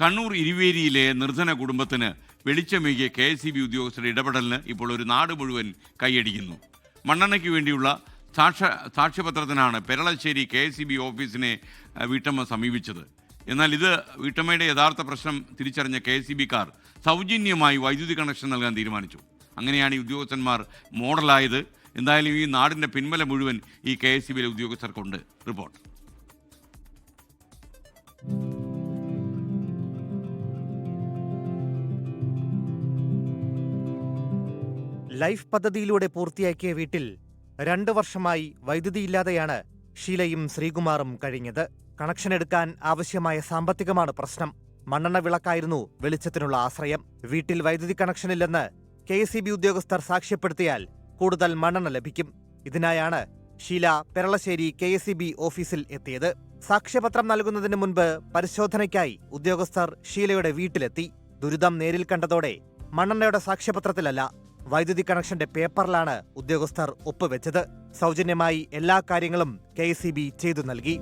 കണ്ണൂർ ഇരുവേരിയിലെ നിർധന കുടുംബത്തിന് വെളിച്ചമേകിയ K S B ഉദ്യോഗസ്ഥരുടെ ഇടപെടലിന് ഇപ്പോൾ ഒരു നാട് മുഴുവൻ കൈയടിക്കുന്നു. മണ്ണെണ്ണയ്ക്ക് വേണ്ടിയുള്ള സാക്ഷ്യ സാക്ഷ്യപത്രത്തിനാണ് പെരളശ്ശേരി കെ എസ് ബി ഓഫീസിനെ വീട്ടമ്മ സമീപിച്ചത്. എന്നാൽ ഇത് വീട്ടമ്മയുടെ യഥാർത്ഥ പ്രശ്നം തിരിച്ചറിഞ്ഞ കെ എസ് ബിക്കാർ സൗജന്യമായി വൈദ്യുതി കണക്ഷൻ നൽകാൻ തീരുമാനിച്ചു. അങ്ങനെയാണ് ഈ ഉദ്യോഗസ്ഥന്മാർ മോഡലായത്. എന്തായാലും ഈ നാടിന്റെ പിൻബല മുഴുവൻ ഈ കെ എസ് ബിയിലെ ഉദ്യോഗസ്ഥർക്കുണ്ട്. റിപ്പോർട്ട്. ലൈഫ് പദ്ധതിയിലൂടെ പൂർത്തിയാക്കിയ വീട്ടിൽ രണ്ടു വർഷമായി വൈദ്യുതിയില്ലാതെയാണ് ഷീലയും ശ്രീകുമാറും കഴിഞ്ഞത്. കണക്ഷൻ എടുക്കാൻ ആവശ്യമായ സാമ്പത്തികമാണ് പ്രശ്നം. മണ്ണെണ്ണ വിളക്കായിരുന്നു വെളിച്ചത്തിനുള്ള ആശ്രയം. വീട്ടിൽ വൈദ്യുതി കണക്ഷനില്ലെന്ന് കെ എസ് ഉദ്യോഗസ്ഥർ സാക്ഷ്യപ്പെടുത്തിയാൽ കൂടുതൽ മണ്ണെണ്ണ ലഭിക്കും. ഇതിനായാണ് Sheela Peralassery K S C B ഓഫീസിൽ എത്തിയത്. സാക്ഷ്യപത്രം നൽകുന്നതിന് മുൻപ് പരിശോധനയ്ക്കായി ഉദ്യോഗസ്ഥർ ഷീലയുടെ വീട്ടിലെത്തി. ദുരിതം നേരിൽ കണ്ടതോടെ മണ്ണെണ്ണയുടെ സാക്ഷ്യപത്രത്തിലല്ല വൈദ്യുതി കണക്ഷന്റെ പേപ്പറിലാണ് ഉദ്യോഗസ്ഥർ ഒപ്പുവെച്ചത്. സൗജന്യമായി എല്ലാ കാര്യങ്ങളും കെ ചെയ്തു നൽകി.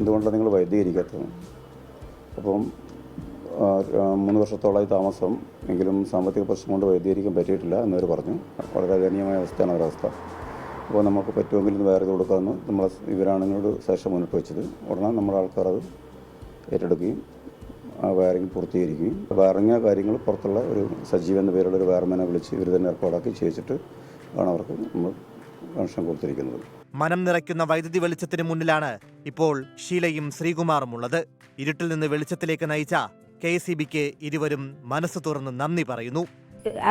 എന്തുകൊണ്ടാണ് നിങ്ങൾ വൈദ്യുതീകരിക്കാത്തത് അപ്പം മൂന്ന് വർഷത്തോളമായി താമസം എങ്കിലും സാമ്പത്തിക പ്രശ്നം കൊണ്ട് വൈദ്യുതീകരിക്കാൻ പറ്റിയിട്ടില്ല എന്നവർ പറഞ്ഞു. വളരെ ദയനീയമായ അവസ്ഥയാണ് അവരവസ്ഥ അപ്പോൾ നമുക്ക് പറ്റുമെങ്കിൽ ഇത് വേറെ ഇത് കൊടുക്കാമെന്ന് നമ്മൾ ഇവരാണ് ഇങ്ങോട്ട് ശേഷം മുന്നോട്ട് വെച്ചത്. ഉടനെ നമ്മുടെ ആൾക്കാർ അത് ഏറ്റെടുക്കുകയും ആ വയറിങ് പൂർത്തീകരിക്കുകയും വയറിങ് കാര്യങ്ങൾ പുറത്തുള്ള ഒരു സജീവ് എന്ന പേരുള്ള ഒരു വയർമാനെ വിളിച്ച് ഇവർ തന്നെ ഏർപ്പാടാക്കി ചെയ്യിച്ചിട്ട് ആണ് അവർക്ക് നമ്മൾ കണക്ഷൻ കൊടുത്തിരിക്കുന്നത്. മനം നിറയ്ക്കുന്ന വൈദ്യുതി വെളിച്ചത്തിന് മുന്നിലാണ് ഇപ്പോൾ ഷീലയും ശ്രീകുമാറും ഉള്ളത്. ഇരുട്ടിൽ നിന്ന് വെളിച്ചത്തിലേക്ക് നയിച്ച കെ സി ബിക്ക് ഇരുവരും മനസ്സ് തുറന്ന് നന്ദി പറയുന്നു.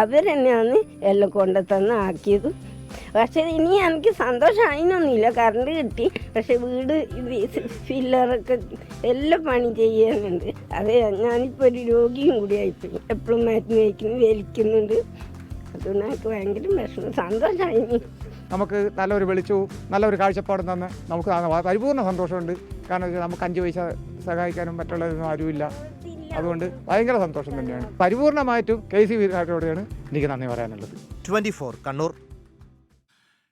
അവരെന്നെയാണ് എല്ലാം കൊണ്ടുതന്ന് ആക്കിയത്. പക്ഷെ ഇനി എനിക്ക് സന്തോഷമായിനൊന്നുമില്ല കറണ്ട് കിട്ടി. പക്ഷെ വീട് ഇത് ഫില്ലറൊക്കെ എല്ലാം പണി ചെയ്യാനുണ്ട് അത് ഞാനിപ്പോൾ ഒരു രോഗിയും കൂടി ആയിപ്പോയി. എപ്പോഴും മരുന്ന് കഴിക്കുന്നു വലിക്കുന്നുണ്ട്. അതുകൊണ്ട് എനിക്ക് ഭയങ്കര വിഷമം. സന്തോഷമായി നമുക്ക് നല്ലൊരു വെളിച്ചവും നല്ലൊരു കാഴ്ചപ്പാടും തന്ന് നമുക്ക് പരിപൂർണ സന്തോഷമുണ്ട്. കാരണം നമുക്ക് അഞ്ച് പൈസ സഹായിക്കാനും മറ്റുള്ളതൊന്നും ആരുമില്ല. അതുകൊണ്ട് ഭയങ്കര സന്തോഷം തന്നെയാണ്. പരിപൂർണമായിട്ടും കെ സി വീരാട്ടോടെയാണ് എനിക്ക് നന്ദി പറയാനുള്ളത്. ട്വന്റി കണ്ണൂർ.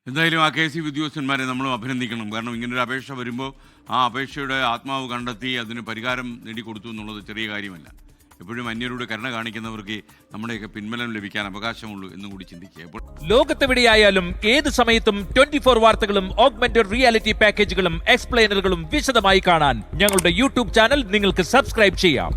എന്തായാലും ആ കെ സി ഉദ്യോഗസ്ഥന്മാരെ നമ്മളും അഭിനന്ദിക്കണം. കാരണം ഇങ്ങനൊരു അപേക്ഷ വരുമ്പോൾ ആ അപേക്ഷയുടെ ആത്മാവ് കണ്ടെത്തി അതിന് പരിഹാരം നേടിക്കൊടുത്തു എന്നുള്ളത് ചെറിയ കാര്യമല്ല. എപ്പോഴും അന്യരോട് കരുണ കാണിക്കുന്നവർക്ക് നമ്മുടെയൊക്കെ പിൻബലം ലഭിക്കാൻ അവകാശമുള്ളൂ എന്നും കൂടി ചിന്തിക്കുക. ലോകത്തെവിടെയായാലും ഏത് സമയത്തും ട്വന്റി ഫോർ വാർത്തകളും ഓഗ്മെന്റഡ് റിയാലിറ്റി പാക്കേജുകളും എക്സ്പ്ലെയിനറുകളും വിശദമായി കാണാൻ ഞങ്ങളുടെ യൂട്യൂബ് ചാനൽ നിങ്ങൾക്ക് സബ്സ്ക്രൈബ് ചെയ്യാം.